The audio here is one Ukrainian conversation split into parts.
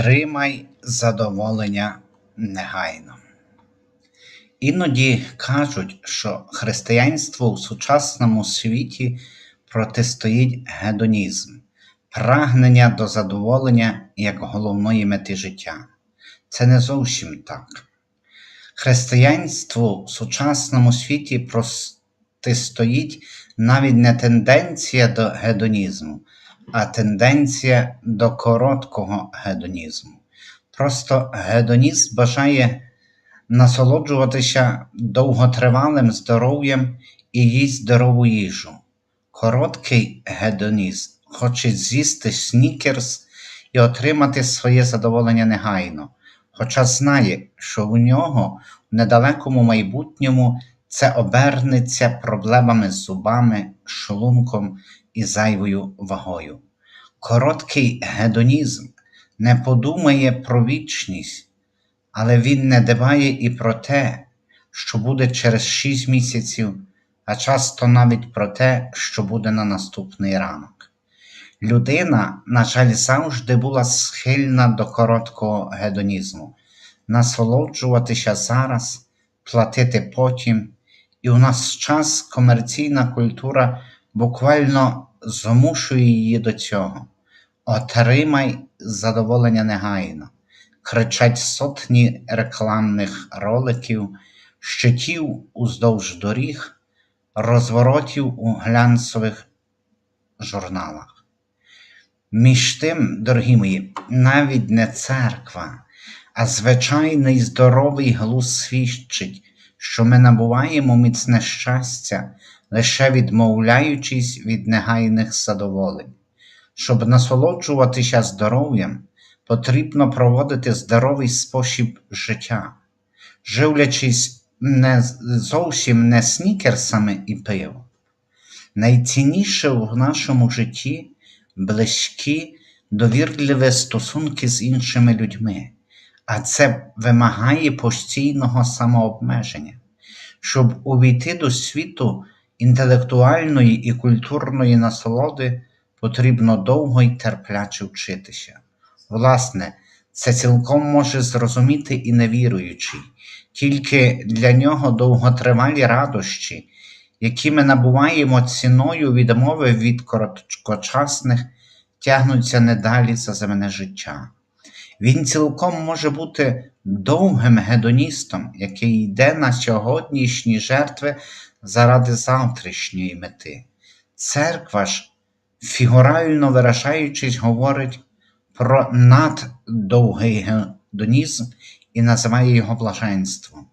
Отримай задоволення негайно. Іноді кажуть, що християнство у сучасному світі протистоїть гедонізм, прагнення до задоволення як головної мети життя. Це не зовсім так. Християнству в сучасному світі протистоїть навіть не тенденція до гедонізму, а тенденція до короткого гедонізму. Просто гедонізм бажає насолоджуватися довготривалим здоров'ям і їсть здорову їжу. Короткий гедонізм хоче з'їсти снікерс і отримати своє задоволення негайно, хоча знає, що у нього в недалекому майбутньому це обернеться проблемами з зубами, шлунком і зайвою вагою. Короткий гедонізм не подумає про вічність, але він не дбає і про те, що буде через шість місяців, а часто навіть про те, що буде на наступний ранок. Людина, на жаль, завжди була схильна до короткого гедонізму, насолоджуватися зараз, платити потім, і у нас час комерційна культура буквально змушує її до цього. Отримай задоволення негайно, кричать сотні рекламних роликів, щитів уздовж доріг, розворотів у глянцевих журналах. Між тим, дорогі мої, навіть не церква, а звичайний здоровий глузд свідчить, що ми набуваємо міцне щастя, лише відмовляючись від негайних задоволень. Щоб насолоджуватися здоров'ям, потрібно проводити здоровий спосіб життя, живлячись не зовсім не снікерсами і пивом. Найцінніше в нашому житті близькі, довірливі стосунки з іншими людьми, а це вимагає постійного самообмеження. Щоб увійти до світу інтелектуальної і культурної насолоди, потрібно довго й терпляче вчитися. Власне, це цілком може зрозуміти і невіруючий, тільки для нього довготривалі радощі, які ми набуваємо ціною відмови від короткочасних, тягнуться не далі за земне життя. Він цілком може бути довгим гедоністом, який йде на сьогоднішні жертви заради завтрашньої мети. Церква ж, фігурально виражаючись, говорить про наддовгий гедонізм і називає його блаженством.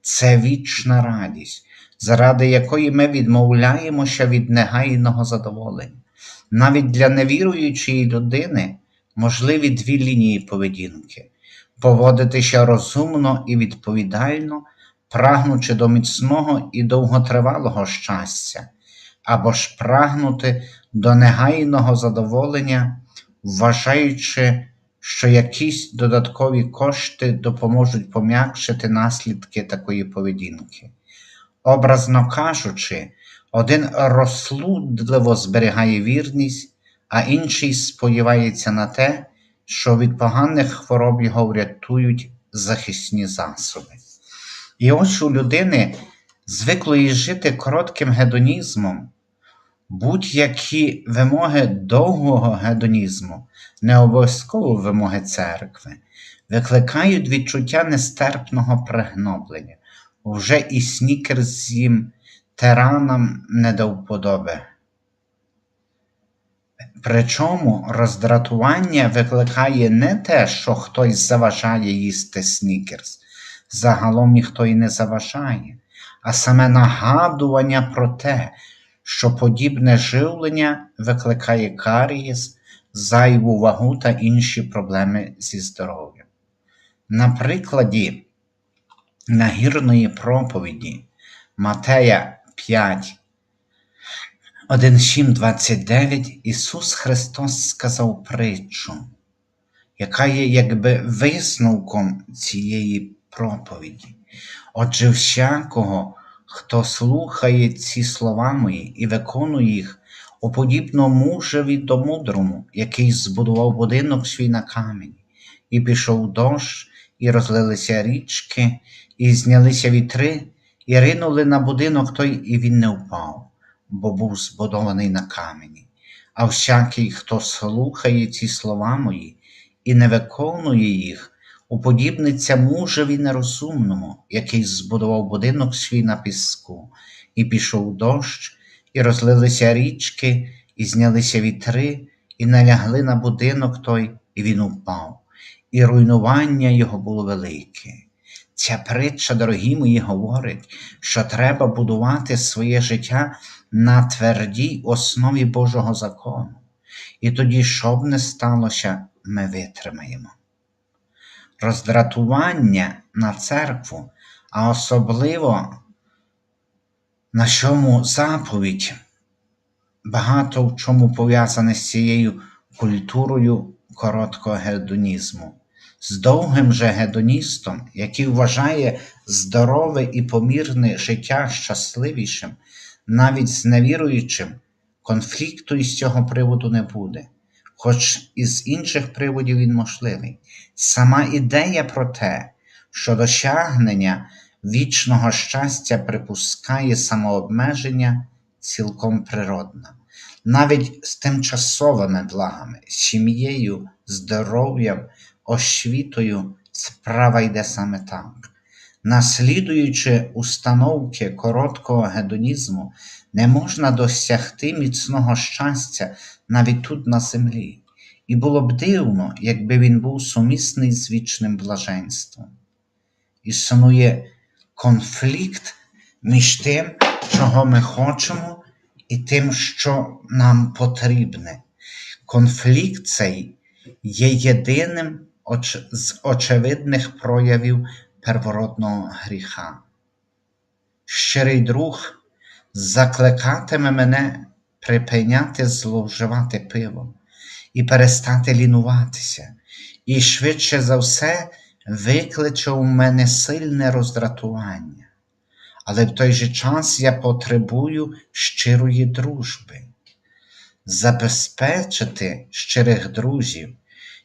Це вічна радість, заради якої ми відмовляємося від негайного задоволення. Навіть для невіруючої людини можливі дві лінії поведінки поводитися розумно і відповідально, прагнучи до міцного і довготривалого щастя, або ж прагнути до негайного задоволення, вважаючи, що якісь додаткові кошти допоможуть пом'якшити наслідки такої поведінки. Образно кажучи, один розсудливо зберігає вірність, а інший сподівається на те, що від поганих хвороб його врятують захисні засоби. І ось у людини, звиклої жити коротким гедонізмом, будь-які вимоги довгого гедонізму, не обов'язково вимоги церкви, викликають відчуття нестерпного пригноблення, вже і снікер з'їм тиранам не до вподоби. Причому роздратування викликає не те, що хтось заважає їсти снікерс, загалом ніхто й не заважає, а саме нагадування про те, що подібне живлення викликає карієс, зайву вагу та інші проблеми зі здоров'ям. На прикладі нагірної проповіді Матея 5, 1.7.29 Ісус Христос сказав притчу, яка є якби висновком цієї проповіді. Отже, всякого, хто слухає ці слова мої і виконує їх, уподібно мужеві до мудрому, який збудував будинок свій на камені, і пішов дощ, і розлилися річки, і знялися вітри, і ринули на будинок той, і він не впав, бо був збудований на камені. А всякий, хто слухає ці слова мої і не виконує їх, уподібниться мужеві нерозумному, який збудував будинок свій на піску, і пішов дощ, і розлилися річки, і знялися вітри, і налягли на будинок той, і він упав, і руйнування його було велике. Ця притча, дорогі мої, говорить, що треба будувати своє життя на твердій основі Божого закону. І тоді, що б не сталося, ми витримаємо. Роздратування на церкву, а особливо на чому заповідь багато в чому пов'язане з цією культурою короткого гедонізму. З довгим же гедоністом, який вважає здорове і помірне життя щасливішим, навіть з невіруючим, конфлікту із цього приводу не буде, хоч із інших приводів він можливий. Сама ідея про те, що досягнення вічного щастя припускає самообмеження, цілком природна. Навіть з тимчасовими благами, сім'єю, здоров'ям, освітою справа йде саме так. Наслідуючи установки короткого гедонізму, не можна досягти міцного щастя навіть тут на землі, і було б дивно, якби він був сумісний з вічним блаженством. Існує конфлікт між тим, чого ми хочемо, і тим, що нам потрібне. Конфлікт цей є єдиним з очевидних проявів первородного гріха. Щирий друг закликатиме мене припиняти зловживати пивом і перестати лінуватися, і швидше за все викличе у мене сильне роздратування. Але в той же час я потребую щирої дружби, забезпечити щирих друзів,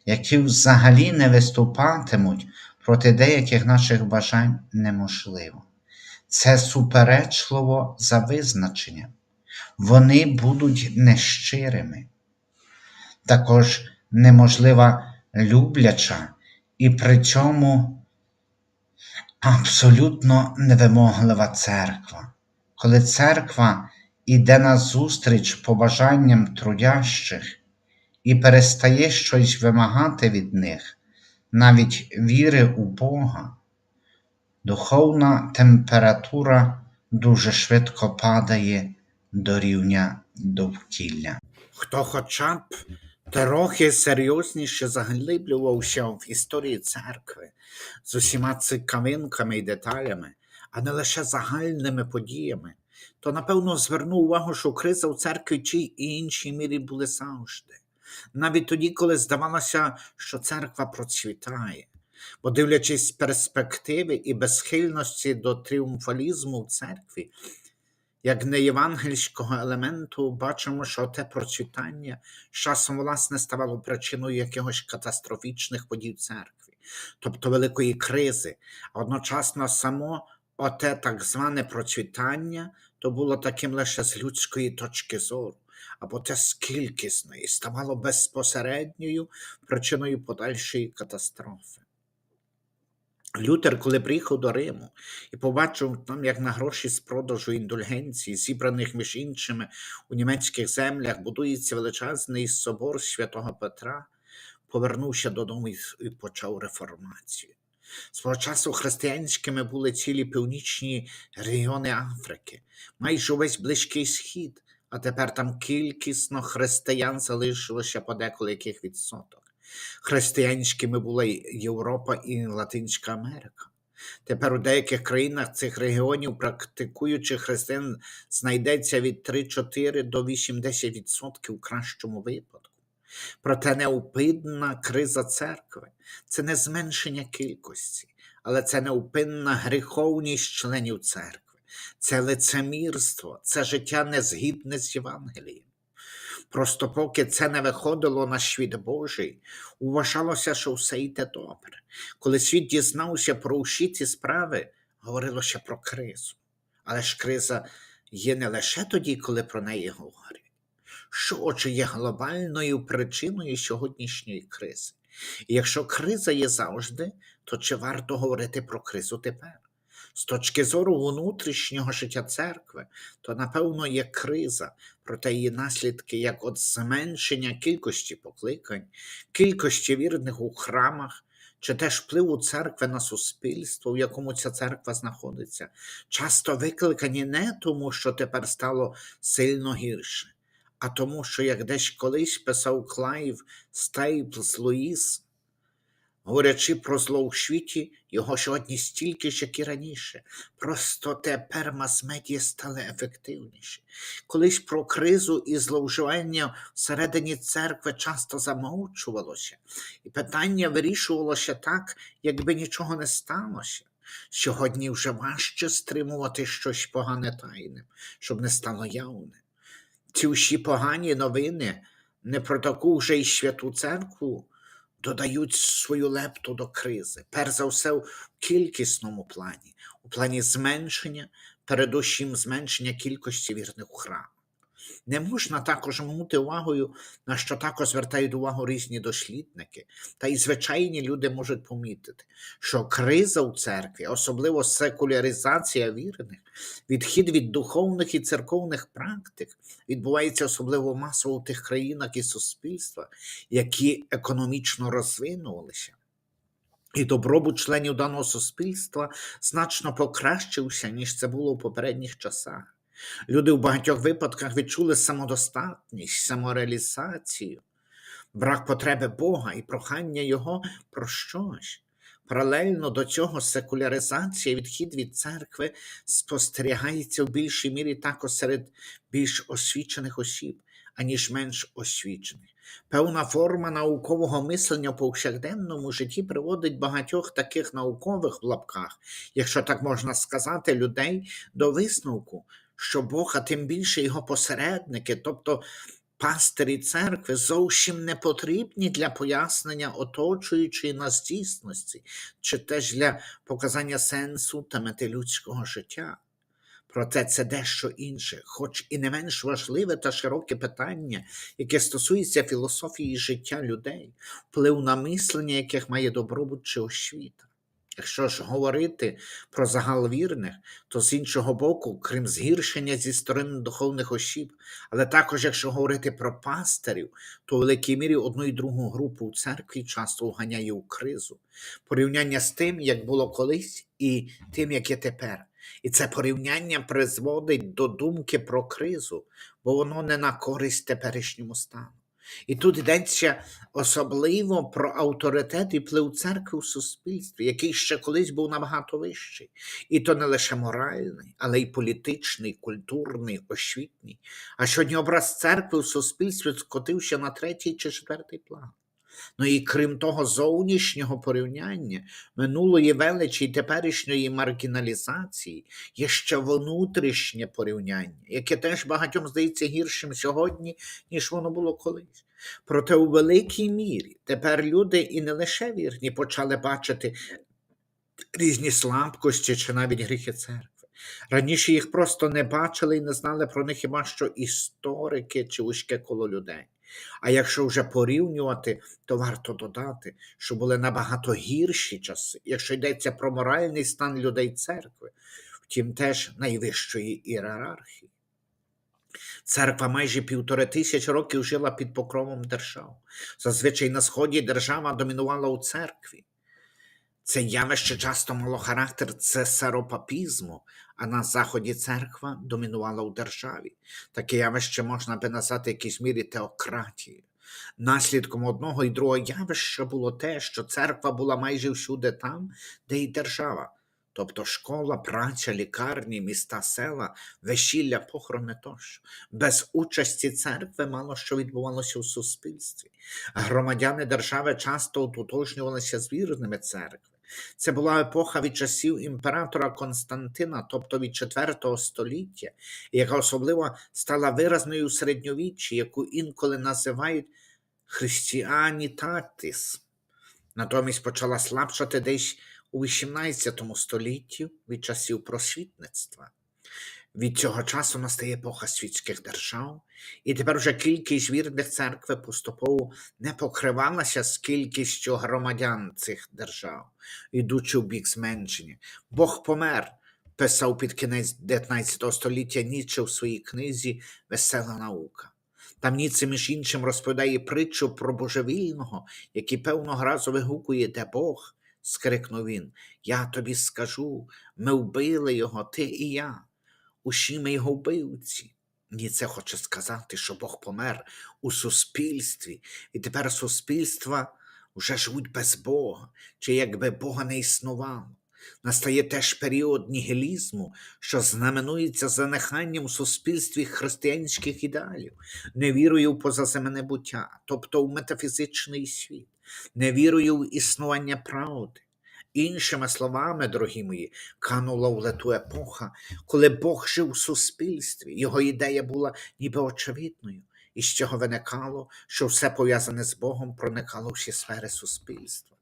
які взагалі не виступатимуть проти деяких наших бажань неможливо. Це суперечливо за визначенням. Вони будуть нещирими. Також неможлива любляча і при цьому абсолютно невимоглива церква. Коли церква йде назустріч побажанням трудящих і перестає щось вимагати від них, навіть віри у Бога, духовна температура дуже швидко падає до рівня довкілля. Хто хоча б трохи серйозніше заглиблювався в історії церкви з усіма цікавинками і деталями, а не лише загальними подіями, то напевно звернув увагу, що криза в церкві тій і іншій мірі були завжди. Навіть тоді, коли здавалося, що церква процвітає, бо дивлячись перспективи і безхильності до тріумфалізму в церкві, як неєвангельського елементу, бачимо, що те процвітання з часом власне ставало причиною якихось катастрофічних подій церкві, тобто великої кризи, а одночасно само оте так зване процвітання то було таким лише з людської точки зору, або те з кількісної ставало безпосередньою причиною подальшої катастрофи. Лютер, коли приїхав до Риму і побачив там, як на гроші з продажу індульгенцій, зібраних між іншими у німецьких землях, будується величезний собор святого Петра, повернувся додому і почав реформацію. Свого часу християнськими були цілі північні регіони Африки, майже увесь Близький Схід, а тепер там кількісно християн залишилося подеколи яких відсоток. Християнськими була й Європа і Латинська Америка. Тепер у деяких країнах цих регіонів практикуючих християн знайдеться від 3-4 до 8-10% в кращому випадку. Проте неупинна криза церкви це не зменшення кількості, але це неупинна гріховність членів церкви, це лицемірство, це життя незгідне з Євангелієм. Просто поки це не виходило на світ Божий, вважалося, що все йде добре. Коли світ дізнався про усі ці справи, говорилося про кризу. Але ж криза є не лише тоді, коли про неї говорять. Що отже є глобальною причиною сьогоднішньої кризи? І якщо криза є завжди, то чи варто говорити про кризу тепер? З точки зору внутрішнього життя церкви, то напевно є криза, проте її наслідки як от зменшення кількості покликань, кількості вірних у храмах, чи теж впливу церкви на суспільство, в якому ця церква знаходиться, часто викликані не тому, що тепер стало сильно гірше, а тому, що як десь колись писав Клайв Стейплс Луїс, говорячи про зло у світі, його сьогодні стільки ж, як і раніше. Просто тепер мас-медіа стали ефективніші. Колись про кризу і зловживання всередині церкви часто замовчувалося, і питання вирішувалося так, якби нічого не сталося. Сьогодні вже важче стримувати щось погане тайним, щоб не стало явним. Ці всі погані новини не про таку вже й святу церкву додають свою лепту до кризи, перш за все в кількісному плані, у плані зменшення, передусім зменшення кількості вірних у храм. Не можна також минути увагою, на що також звертають увагу різні дослідники, та й звичайні люди можуть помітити, що криза у церкві, особливо секуляризація вірних, відхід від духовних і церковних практик, відбувається особливо масово у тих країнах і суспільствах, які економічно розвинулися. І добробут членів даного суспільства значно покращився, ніж це було в попередніх часах. Люди в багатьох випадках відчули самодостатність, самореалізацію, брак потреби Бога і прохання Його про щось. Паралельно до цього секуляризація, відхід від церкви спостерігається в більшій мірі також серед більш освічених осіб, аніж менш освічених. Певна форма наукового мислення в повсякденному житті приводить багатьох таких наукових в лапках, якщо так можна сказати, людей до висновку, що Бог, а тим більше його посередники, тобто пастирі церкви, зовсім не потрібні для пояснення оточуючої нас дійсності, чи теж для показання сенсу та мети людського життя. Проте це дещо інше, хоч і не менш важливе та широке питання, яке стосується філософії життя людей, вплив на мислення, яких має добробут чи освіта. Якщо ж говорити про загал вірних, то з іншого боку, крім згіршення зі сторони духовних осіб, але також якщо говорити про пастирів, то в великій мірі одну і другу групу у церкві часто вганяє у кризу. Порівняння з тим, як було колись, і тим, як є тепер. І це порівняння призводить до думки про кризу, бо воно не на користь теперішньому стану. І тут йдеться особливо про авторитет і вплив церкви у суспільстві, який ще колись був набагато вищий. І то не лише моральний, але й політичний, культурний, освітній. А сьогодні образ церкви у суспільстві скотився на третій чи четвертий план. Ну і крім того, зовнішнього порівняння, минулої величі і теперішньої маргіналізації, є ще внутрішнє порівняння, яке теж багатьом здається гіршим сьогодні, ніж воно було колись. Проте у великій мірі тепер люди і не лише вірні почали бачити різні слабкості чи навіть гріхи церкви. Раніше їх просто не бачили і не знали про них хіба що історики чи вузьке коло людей. А якщо вже порівнювати, то варто додати, що були набагато гірші часи, якщо йдеться про моральний стан людей церкви, втім теж найвищої ієрархії. Церква майже півтори тисячі років жила під покровом держав. Зазвичай на сході держава домінувала у церкві. Це явище часто мало характер цесаропапізму, а на заході церква домінувала у державі. Таке явище можна би назвати в якійсь мірі теократією. Наслідком одного і другого явища було те, що церква була майже всюди там, де й держава, тобто школа, праця, лікарні, міста, села, весілля, похорони тощо. Без участі церкви мало що відбувалося у суспільстві. Громадяни держави часто ототожнювалися з вірними церкви. Це була епоха від часів імператора Константина, тобто від IV століття, яка особливо стала виразною у середньовіччі, яку інколи називають христианітатис. Натомість почала слабшати десь у XVIII столітті від часів просвітництва. Від цього часу настає епоха світських держав, і тепер вже кількість вірних церкви поступово не покривалася з кількістю громадян цих держав, ідучи в бік зменшення. Бог помер, писав під кінець 19 століття Ніцше в своїй книзі Весела наука. Там Ніцше, між іншим, розповідає притчу про божевільного, який певного разу вигукує, де Бог, скрикнув він. Я тобі скажу, ми вбили його, ти і я. Усі ми його вбивці. Ні, це хоче сказати, що Бог помер у суспільстві, і тепер суспільства вже живуть без Бога, чи якби Бога не існувало. Настає теж період нігілізму, що знаменується занеханням у суспільстві християнських ідеалів, невірою в позаземне буття, тобто в метафізичний світ, невірою в існування правди. Іншими словами, дорогі мої, канула в лету епоха, коли Бог жив у суспільстві, його ідея була ніби очевидною, і з чого виникало, що все пов'язане з Богом проникало в всі сфери суспільства.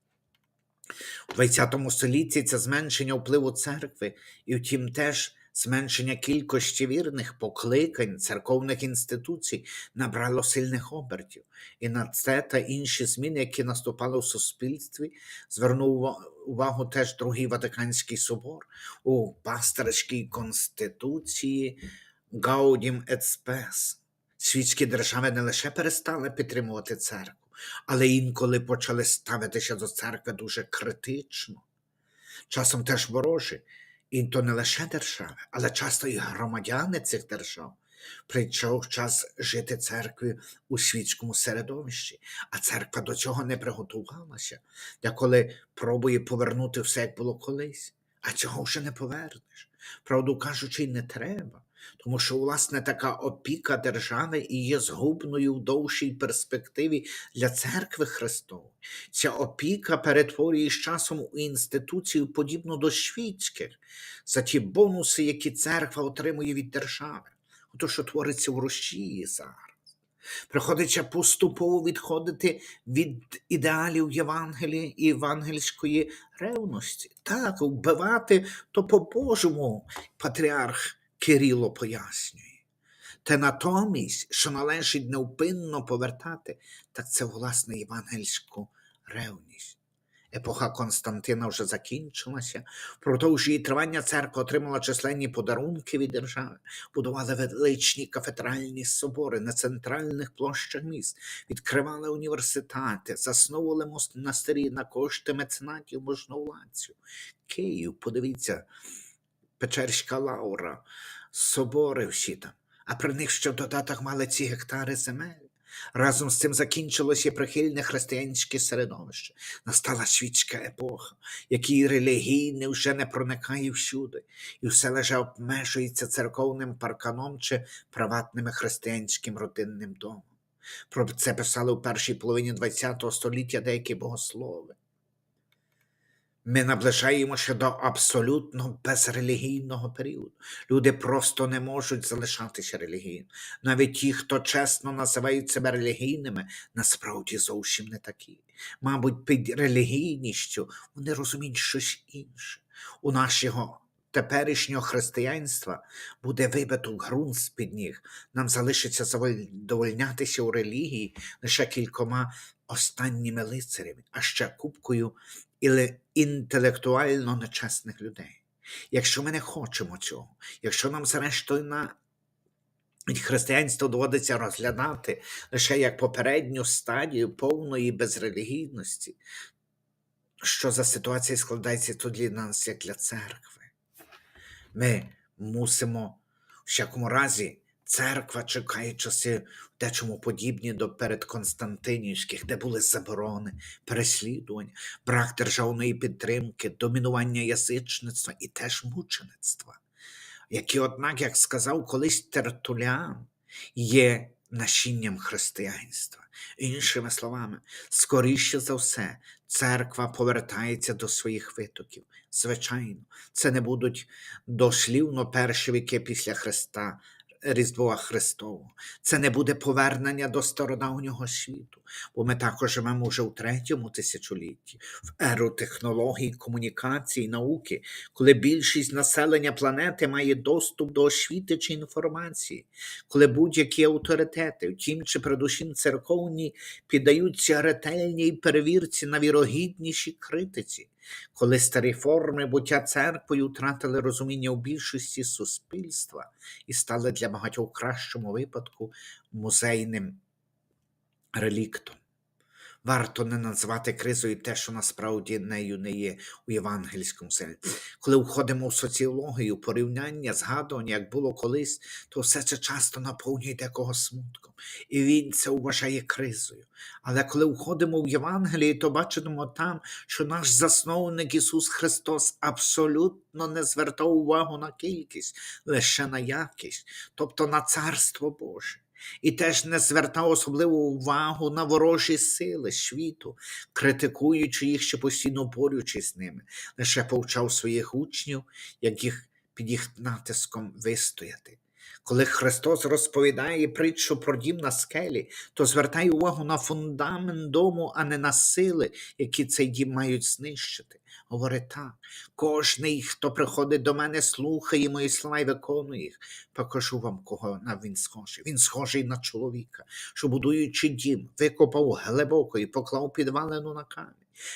У ХХ столітті це зменшення впливу церкви, і втім теж зменшення кількості вірних покликань церковних інституцій набрало сильних обертів. І на це та інші зміни, які наступали в суспільстві, звернув увагу теж Другий Ватиканський собор у пастирській конституції Gaudім et Світські держави не лише перестали підтримувати церкву, але інколи почали ставитися до церкви дуже критично. Часом теж ворожі, і то не лише держави, але часто і громадяни цих держав. Прийшов час жити церкві у світському середовищі, а церква до цього не приготувалася, деколи пробує повернути все, як було колись, а цього вже не повернеш. Правду кажучи, не треба, тому що, власне, така опіка держави і є згубною в довшій перспективі для церкви Христової. Ця опіка перетворює з часом у інституцію, подібну до світських, за ті бонуси, які церква отримує від держави. Ото, що твориться в Росії зараз. Приходиться поступово відходити від ідеалів Євангелія і євангельської ревності. Так, вбивати то по-божому патріарх Кирило пояснює. Та натомість, що належить невпинно повертати, так це власне євангельську ревність. Епоха Константина вже закінчилася. Впродовж її тривання церква отримала численні подарунки від держави, будували величні кафедральні собори на центральних площах міст, відкривали університети, засновували монастирі на кошти меценатів можновладців. Київ, подивіться, Печерська Лаура, собори всі там, а при них ще в додаток мали ці гектари земель. Разом з цим закінчилося прихильне християнське середовище. Настала світська епоха, якій релігійне вже не проникає всюди, і все лише обмежується церковним парканом чи приватним християнським родинним домом. Про це писали у першій половині ХХ століття деякі богослови. Ми наближаємося до абсолютно безрелігійного періоду. Люди просто не можуть залишатися релігійними. Навіть ті, хто чесно називають себе релігійними, насправді зовсім не такі. Мабуть, під релігійністю вони розуміють щось інше. У нашого теперішнього християнства буде вибито ґрунт з-під ніг. Нам залишиться задовольнятися у релігії лише кількома останніми лицарями, а ще купкою інтелектуально нечесних людей. Якщо ми не хочемо цього, якщо нам зрештою на від християнства доводиться розглядати лише як попередню стадію повної безрелігійності, що за ситуація складається тоді для нас, як для церкви? Ми мусимо в всякому разі. Церква чекає часи дечому подібні до передконстантинівських, де були заборони, переслідування, брак державної підтримки, домінування язичництва і теж мучеництва, які, однак, як сказав колись Тертулян, є насінням християнства. Іншими словами, скоріше за все, церква повертається до своїх витоків. Звичайно, це не будуть дослівно перші віки після Христа, Різдва Христового. Це не буде повернення до стародавнього світу, бо ми також живемо вже у третьому тисячолітті, в еру технологій, комунікації, науки, коли більшість населення планети має доступ до освіти чи інформації, коли будь-які авторитети, втім чи передусім церковні, піддаються ретельній перевірці на вірогідніші критиці, коли старі форми буття церквою втратили розуміння у більшості суспільства і стали для багатьох кращому випадку музейним реліктом. Варто не назвати кризою те, що насправді нею не є у євангельському сенсі. Коли входимо в соціологію, порівняння, згадування, як було колись, то все це часто наповнює декого смутком. І він це вважає кризою. Але коли входимо в Євангеліє, то бачимо там, що наш засновник Ісус Христос абсолютно не звертав увагу на кількість, лише на якість, тобто на Царство Боже. І теж не звертав особливу увагу на ворожі сили світу, критикуючи їх ще постійно борючись з ними, лише повчав своїх учнів, як їх під їх натиском вистояти. Коли Христос розповідає притчу про дім на скелі, то звертає увагу на фундамент дому, а не на сили, які цей дім мають знищити. Говорить так: кожний, хто приходить до мене, слухає мої слова і виконує їх. Покажу вам, кого на він схожий. Він схожий на чоловіка, що, будуючи дім, викопав глибоко і поклав підвалину на камінь.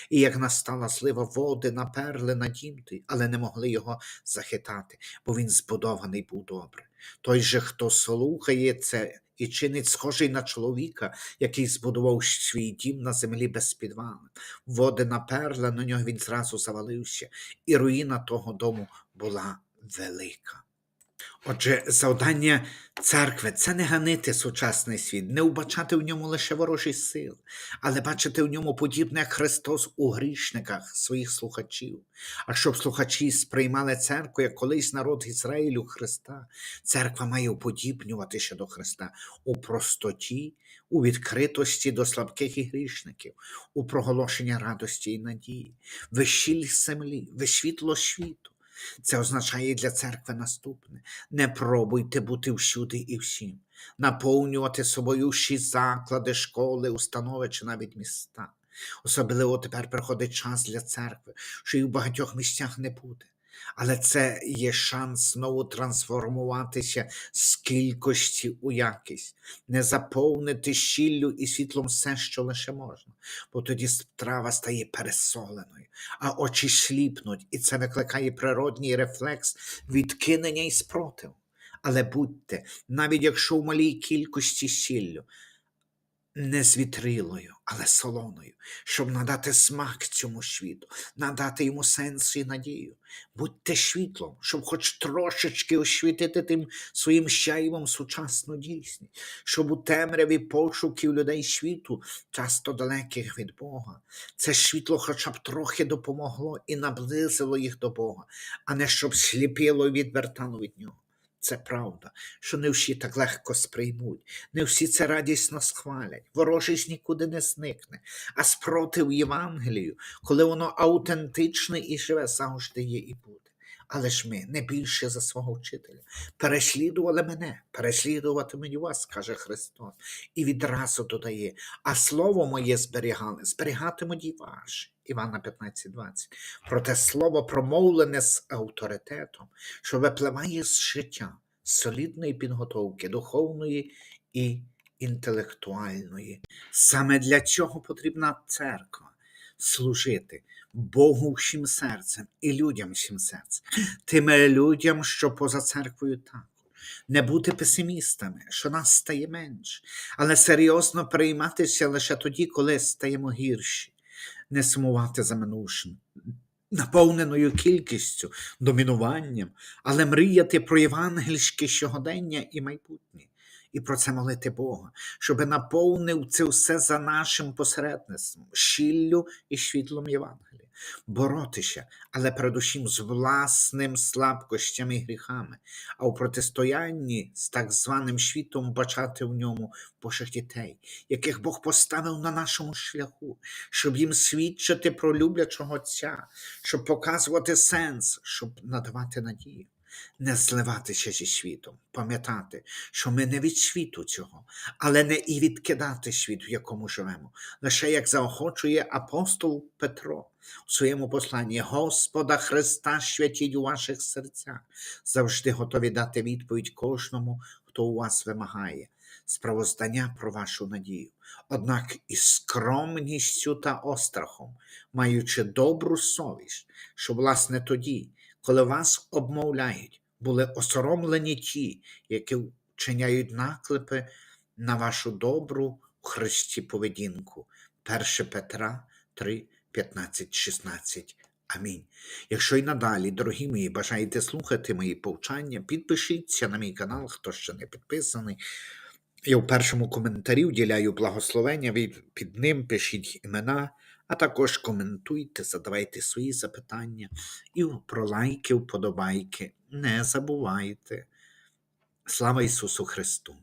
І як настала слива, води наперли на дім той, але не могли його захитати, бо він збудований був добре. Той же, хто слухає це і чинить схожий на чоловіка, який збудував свій дім на землі без підвалин. Води наперли, на нього він зразу завалився, і руїна того дому була велика. Отже, завдання церкви це не ганити сучасний світ, не вбачати в ньому лише ворожі сил, але бачити в ньому подібне Христос у грішниках своїх слухачів. А щоб слухачі сприймали церкву як колись народ Ізраїлю Христа, церква має уподібнюватися до Христа у простоті, у відкритості до слабких і грішників, у проголошенні радості і надії, ви щіль землі, ви світло світу. Це означає для церкви наступне: не пробуйте бути всюди і всім, наповнювати собою всі заклади, школи, установи чи навіть міста. Особливо тепер приходить час для церкви, що і в багатьох місцях не буде. Але це є шанс знову трансформуватися з кількості у якість, не заповнити щіллю і світлом все, що лише можна, бо тоді страва стає пересоленою, а очі сліпнуть, і це викликає природній рефлекс відкинення і спротиву. Але будьте, навіть якщо в малій кількості сіллю, не звітрилою, але солоною, щоб надати смак цьому світу, надати йому сенс і надію. Будьте світлом, щоб хоч трошечки освітити тим своїм щаєвом сучасну дійсність, щоб у темряві пошуків людей світу, часто далеких від Бога, це світло хоча б трохи допомогло і наблизило їх до Бога, а не щоб сліпіло і відвертало від нього. Це правда, що не всі так легко сприймуть, не всі це радісно схвалять. Ворожість нікуди не зникне, а спротив Євангелію, коли воно аутентичне і живе, завжди є і буде. Але ж ми не більше за свого вчителя. Переслідували мене, переслідуватимуть вас, каже Христос, і відразу додає: а слово моє зберігали, зберігатимуть і ваші. Івана 15.20. Проте слово промовлене з авторитетом, що випливає з життя, солідної підготовки, духовної і інтелектуальної. Саме для цього потрібна церква служити Богу всім серцем і людям всім серцем, тим людям, що поза церквою також. Не бути песимістами, що нас стає менше, але серйозно прийматися лише тоді, коли стаємо гірші, не сумувати за минувшим, наповненою кількістю, домінуванням, але мріяти про євангельське щогодення і майбутнє. І про це молити Бога, щоб наповнив це все за нашим посередництвом, щіллю і світлом Євангелія. Боротися, але передусім з власним слабкощами і гріхами, а у протистоянні з так званим світом бачати в ньому Божих дітей, яких Бог поставив на нашому шляху, щоб їм свідчити про люблячого Отця, щоб показувати сенс, щоб надавати надію. Не зливатися зі світом, пам'ятати, що ми не від світу цього, але не і відкидати світ, в якому живемо. Лише як заохочує апостол Петро у своєму посланні Господа Христа святіть у ваших серцях, завжди готові дати відповідь кожному, хто у вас вимагає, справоздання про вашу надію. Однак із скромністю та острахом, маючи добру совість, що, власне, тоді, коли вас обмовляють, були осоромлені ті, які вчиняють наклепи на вашу добру в Христі поведінку. 1 Петра 3, 15, 16. Амінь. Якщо й надалі, дорогі мої, бажаєте слухати мої повчання, підпишіться на мій канал, хто ще не підписаний. Я в першому коментарі вділяю благословення, ви під ним пишіть імена, а також коментуйте, задавайте свої запитання і про лайки, вподобайки. Не забувайте. Слава Ісусу Христу!